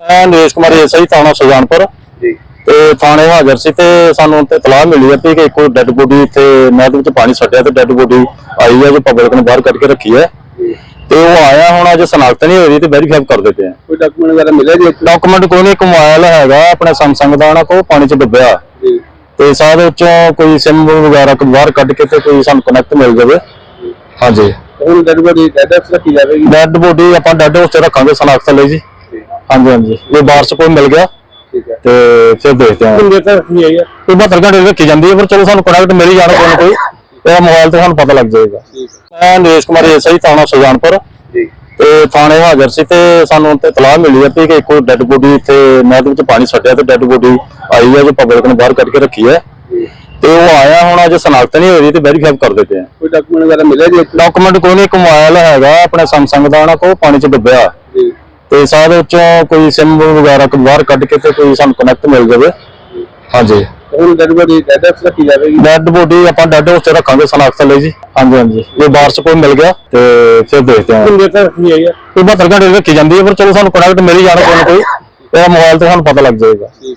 ਮੈਂ ਨਰੇਸ਼ ਕੁਮਾਰ ਐਸਆਈ ਥਾਣਾ ਸੁਜਾਨਪੁਰ। ਜੀ। ਤੇ ਥਾਣੇ ਹਾਜ਼ਰ ਸੀ ਤੇ ਸਾਨੂੰ ਤੇ ਇਤਲਾਹ ਮਿਲੀ ਹੈ ਕਿ ਇੱਕ ਡੈੱਡ ਬੋਡੀ ਇੱਥੇ ਨਹਿਰ ਦੇ ਵਿੱਚ ਪਾਣੀ ਛੱਡਿਆ ਤੇ ਡੈੱਡ ਬੋਡੀ ਆਈ ਹੈ ਜੋ ਪਬਲਿਕ ਨੇ ਬਾਹਰ ਕੱਢ ਕੇ ਰੱਖੀ ਹੈ। ਤੇ ਉਹ ਆਇਆ ਹੁਣ ਅਜੇ ਸਨਾਖਤ ਨਹੀਂ ਰਹੀ ਤੇ ਵੈਰੀਫਾਈ ਕਰਦੇ ਪਏ ਆ। ਕੋਈ ਡਾਕੂਮੈਂਟ ਵਗੈਰਾ ਮਿਲਿਆ ਜੀ? ਡਾਕੂਮੈਂਟ ਕੋਈ ਨਹੀਂ ਇੱਕ ਮੋਬਾਈਲ ਹੈਗਾ ਆਪਣੇ ਸੈਮਸੰਗ ਦਾ ਨਾ ਕੋ ਪਾਣੀ 'ਚ ਡੁੱਬਿਆ। ਜੀ। ਤੇ ਸਾਰੇ ਵਿੱਚੋਂ ਕੋਈ ਸਿਮ ਵਗੈਰਾ ਕੋਈ ਬਾਹਰ ਕੱਢ ਕੇ ਤੇ ਕੋਈ ਸਾਨੂੰ ਕਨੈਕਟ ਮਿਲ ਜਾਵੇ। ਹਾਂਜੀ। ਹੁਣ ਡੈਡ ਬੋਡੀ ਡੈਡ ਐਕਸ ਰੱਖੀ ਜਾਵੇਗੀ। ਡੈੱਡ ਬੋਡੀ ਆਪਾਂ ਡੈੱਡ ਹਾਊਸ ਰੱਖਾਂਗੇ ਸਨਾਖਤ ਲਈ ਜੀ। ਹਾਂਜੀ ਹਾਂਜੀ। ਜੇ ਬਾਹਰ 'ਚ ਕੋਈ ਮਿਲ ਗਿਆ ਠੀਕ ਹੈ। ਤੇ ਫਿਰ ਦੇਖਦੇ ਹਾਂ। ਕਿੰਨੇ ਦੇਰ ਤੱਕ ਰੱਖਣੀ ਆਈ ਹੈ ਕੋਈ 72 ਘੰਟੇ ਰੱਖੀ ਜਾਂਦੀ ਹੈ ਪਰ ਚਲੋ ਸਾਨੂੰ ਕਨੈਕਟ ਮਿਲ ਹੀ ਜਾਣਾ ਕੋਈ ਨਾ ਕੋਈ। ਇਹਦਾ ਮੋਬਾਈਲ ਤੇ ਸਾਨੂੰ ਪਤਾ ਲੱਗ ਜਾਏਗਾ। ਮੈਂ ਨਰੇਸ਼ ਕੁਮਾਰ ਐਸਆਈ ਥਾਣਾ ਸੁਜਾਨਪੁਰ। ਜੀ। ਤੇ ਥਾਣੇ ਹਾਜ਼ਰ ਸੀ ਤੇ ਸਾਨੂੰ ਤੇ ਇਤਲਾਹ ਮਿਲੀ ਹੈ ਕਿ ਇੱਕ ਡੈੱਡ ਬੋਡੀ ਇੱਥੇ ਨਹਿਰ ਵਿੱਚ ਪਾਣੀ ਛੱਡਿਆ ਤੇ ਡੈੱਡ ਬੋਡੀ ਆਈ ਹੈ ਜੋ ਪਬਲਿਕ ਨੇ ਬਾਹਰ ਕੱਢ ਕੇ ਰੱਖੀ ਹੈ। ਤੇ ਉਹ ਆਇਆ ਹੁਣ ਅਜੇ ਸਨਾਖਤ ਨਹੀਂ ਹੋਈ ਤੇ ਵੈਰੀਫਾਈ ਕਰਦੇ ਪਏ ਆ। ਕੋਈ ਡਾਕੂਮੈਂਟ ਵਗੈਰਾ ਮਿਲਿਆ ਜੀ? ਡਾਕੂਮੈਂਟ ਕੋਈ ਨਹੀਂ ਇੱਕ ਮੋਬਾਈਲ ਹੈਗਾ ਆਪਣੇ ਸੈਮਸੰਗ ਦਾ ਨਾ ਕੋ ਪਾਣੀ 'ਚ ਡੁੱਬਿਆ। ਜੀ। ਤੇ ਸਾਰੇ ਵਿੱਚੋਂ ਕੋਈ ਸਿਮ ਵਗੈਰਾ ਕੋਈ ਬਾਹਰ ਕੱਢ ਕੇ ਤੇ ਕੋਈ ਸਾਨੂੰ ਕਨੈਕਟ ਮਿਲ ਜਾਵੇ। ਹਾਂਜੀ। ਹੁਣ ਡੈਡ ਬੋਡੀ ਡੈਡ ਰੱਖੀ ਜਾਵੇਗੀ ਡੈਡ ਬੋਡੀ ਆਪਾਂ ਡੈਡ ਹਾਊਸ 'ਚ ਰੱਖਾਂਗੇ ਸਨਾਖਤ ਲਈ ਜੀ। ਹਾਂਜੀ ਹਾਂਜੀ। ਜੇ ਬਾਹਰ 'ਚ ਕੋਈ ਮਿਲ ਗਿਆ ਤੇ ਫਿਰ ਦੇਖਦੇ ਹਾਂ। ਕਿੰਨੇ ਤੱਕ ਰੱਖਣੀ ਆਈ ਹੈ? ਕੋਈ 72 ਘੰਟੇ ਰੱਖੀ ਜਾਂਦੀ ਹੈ ਪਰ ਚਲੋ ਸਾਨੂੰ ਕਨੈਕਟ ਮਿਲ ਹੀ ਜਾਣਾ ਕੋਈ ਨਾ ਕੋਈ। ਇਹਦਾ ਮੋਬਾਈਲ ਤੇ ਸਾਨੂੰ ਪਤਾ ਲੱਗ ਜਾਏਗਾ।